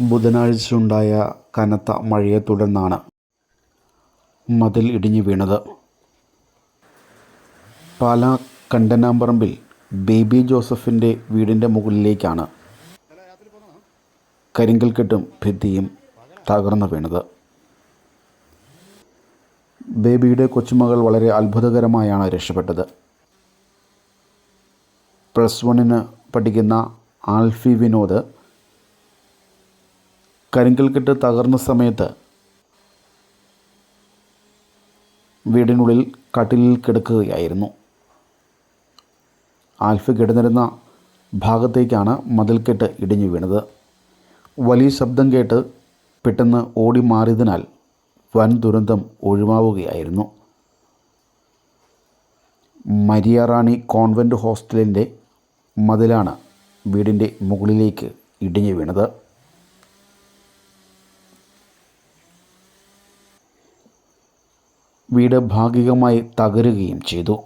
ബുധനാഴ്ചയുണ്ടായ കനത്ത മഴയെ തുടർന്നാണ് മതിൽ ഇടിഞ്ഞു വീണത്. പാലാ കണ്ടനാമ്പറമ്പിൽ ബേബി ജോസഫിന്റെ വീടിന്റെ മുകളിലേക്കാണ് കരിങ്കൽക്കെട്ടും ഭിത്തിയും തകർന്നു വീണത്. ബേബിയുടെ കൊച്ചുമകൾ വളരെ അത്ഭുതകരമായാണ് രക്ഷപ്പെട്ടത്. പ്ലസ് വണ്ണിന് പഠിക്കുന്ന ആൽഫി വിനോദ് കരിങ്കൽക്കെട്ട് തകർന്ന സമയത്ത് വീടിനുള്ളിൽ കട്ടിലിൽ കിടക്കുകയായിരുന്നു. ആൽഫ് കിടന്നിരുന്ന ഭാഗത്തേക്കാണ് മതിൽക്കെട്ട് ഇടിഞ്ഞു വീണത്. വലിയ ശബ്ദം കേട്ട് പെട്ടെന്ന് ഓടി മാറിയതിനാൽ വൻ ദുരന്തം ഒഴിവാവുകയായിരുന്നു. മരിയാറാണി കോൺവെന്റ് ഹോസ്റ്റലിന്റെ മതിലാണ് വീടിന്റെ മുകളിലേക്ക് ഇടിഞ്ഞു വീണത്. വീട് ഭാഗികമായി തകരുകയും ചെയ്തു.